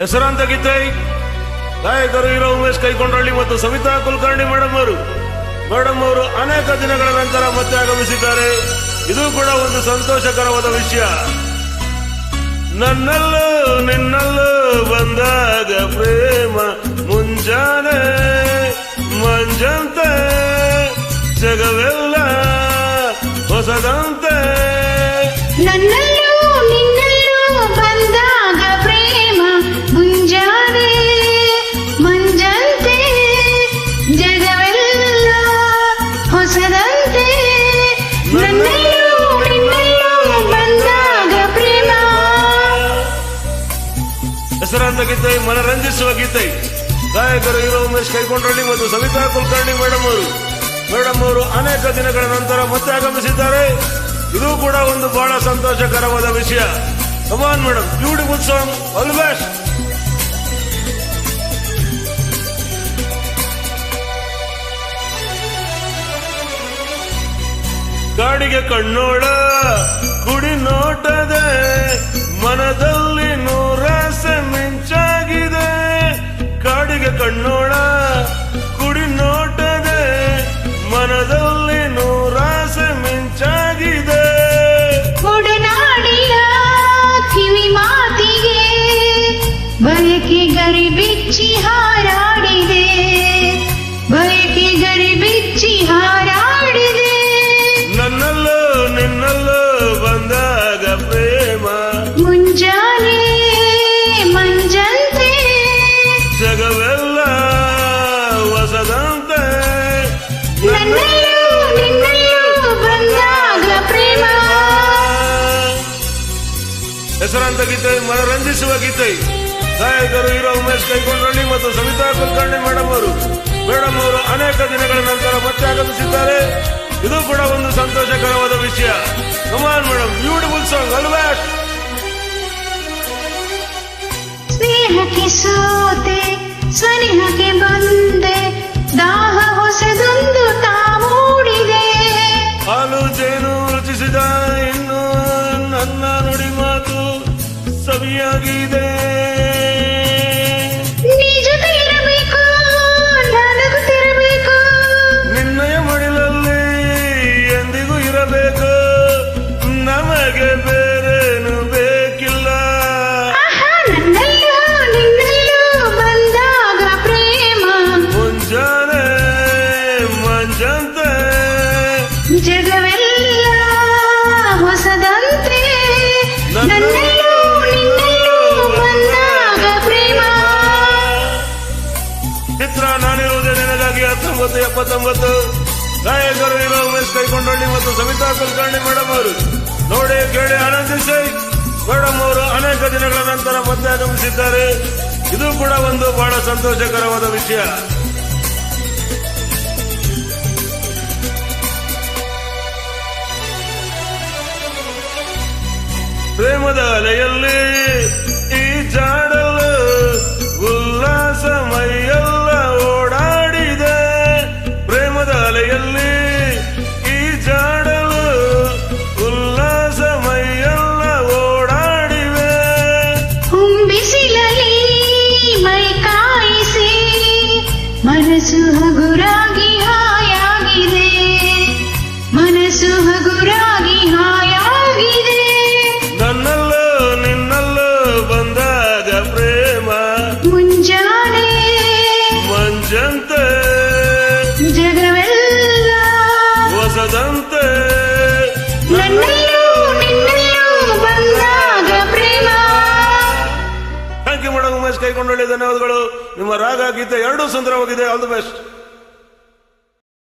ಹೆಸರಾಂತ ಗೀತೆ ಗಾಯಕರು ಇರೋ ಉಮೇಶ್ ಕೈಕೊಂಡಳ್ಳಿ ಮತ್ತು ಸವಿತಾ ಕುಲಕರ್ಣಿ ಮೇಡಮ್ ಅವರು. ಮೇಡಮ್ ಅವರು ಅನೇಕ ದಿನಗಳ ನಂತರ ಮತ್ತೆ ಆಗಮಿಸಿದ್ದಾರೆ. ಇದು ಕೂಡ ಒಂದು ಸಂತೋಷಕರವಾದ ವಿಷಯ. ನನ್ನಲ್ಲೂ ನಿನ್ನಲ್ಲೂ ಬಂದಾಗ ಪ್ರೇಮ ಮುಂಜಾನೆ, ಮಂಜಂತೆ, ಜಗವೆಲ್ಲ ಹೊಸದಂತೆ. ನನ್ನಲ್ಲೂ ಹೆಸರಾಂತ ಗೀತೆ, ಮನರಂಜಿಸುವ ಗೀತೆ. ಗಾಯಕರು ಹೀರೋ ಉಮೇಶ್ ಮತ್ತು ಸವಿತಾ ಕುಲಕರ್ಣಿ ಮೇಡಮ್ ಅವರು. ಮೇಡಮ್ ಅವರು ಅನೇಕ ದಿನಗಳ ನಂತರ ಮತ್ತೆ ಆಗಮಿಸಿದ್ದಾರೆ. ಇದು ಕೂಡ ಒಂದು ಬಹಳ ಸಂತೋಷಕರವಾದ ವಿಷಯ. Come on madam beautiful song all best ಗಾಡಿಗೆ ಕಣ್ಣೋಡ ಕುಡಿ ನೋಟದೆ ಮನದಲ್ಲಿ ಮನದಲ್ಲಿ ನೂರಾಸೆ ಮಿಂಚಾಗಿದೆ. ಒಡನಾಡಿಯ ಕಿವಿ ಮಾತಿಗೆ ಬಯಕೆ ಗರಿ ಬಿಚ್ಚಿ ಹಾರಾಡಿದೆ. ಹೆಸರಾಂತ ಗೀತೆ ಮನರಂಜಿಸುವ ಗೀತೆ. ಗಾಯಕರು ಹೀರೋ ಉಮೇಶ್ ಕೈಕೊಂಡಳ್ಳಿ ಮತ್ತು ಸವಿತಾ ಕುಲಕರ್ಣಿ ಮೇಡಮ್ ಅವರು ಮೇಡಮ್ ಅವರು ಅನೇಕ ದಿನಗಳ ನಂತರ ಮತ್ತೆ ಆಗಮಿಸಿದ್ದಾರೆ. ಇದು ಕೂಡ ಒಂದು ಸಂತೋಷಕರವಾದ ವಿಷಯ. Come on madam beautiful song ಅಲ್ವಾಟ್ ಸ್ನೇಹಕ್ಕೆ ಸೋತೆ ಸ್ವನೇಹಕ್ಕೆ ಬಂದೆ. ದಾಹ ಹೊಸದೊಂದು ತಾವೂಡಿದೆ ಹಾಲು ಜೇನು ರುಚಿಸಿದ ಇನ್ನು ನನ್ನ ನುಡಿ ಮಾತು. ಸವಿಯಾಗಿದೆ. ಹತ್ತೊಂಬತ್ತು ಎಪ್ಪತ್ತೊಂಬತ್ತು ಗಾಯಕರು ಇರೋ ಉಮೇಶ್ ಕೈಕೊಂಡಳ್ಳಿ ಮತ್ತು ಸವಿತಾ ಕುಲಕರ್ಣಿ ಮೇಡಮ್ ಅವರು. ನೋಡಿ, ಕೇಳಿ ಆನಂದಿಸಿ ಮೇಡಮ್ ಅವರು ಅನೇಕ ದಿನಗಳ ನಂತರ ಮತ್ತೆ ಆಗಮಿಸಿದ್ದಾರೆ. ಇದು ಕೂಡ ಒಂದು ಬಹಳ ಸಂತೋಷಕರವಾದ ವಿಷಯ. ಪ್ರೇಮದ ಅಲೆಯಲ್ಲಿ সুহাগুরাগি হয় ಮೇಡಮ್ ಧನ್ಯವಾದಗಳು ನಿಮ್ಮ ರಾಗ ಗೀತೆ ಎರಡೂ ಸುಂದರವಾಗಿದೆ. All the best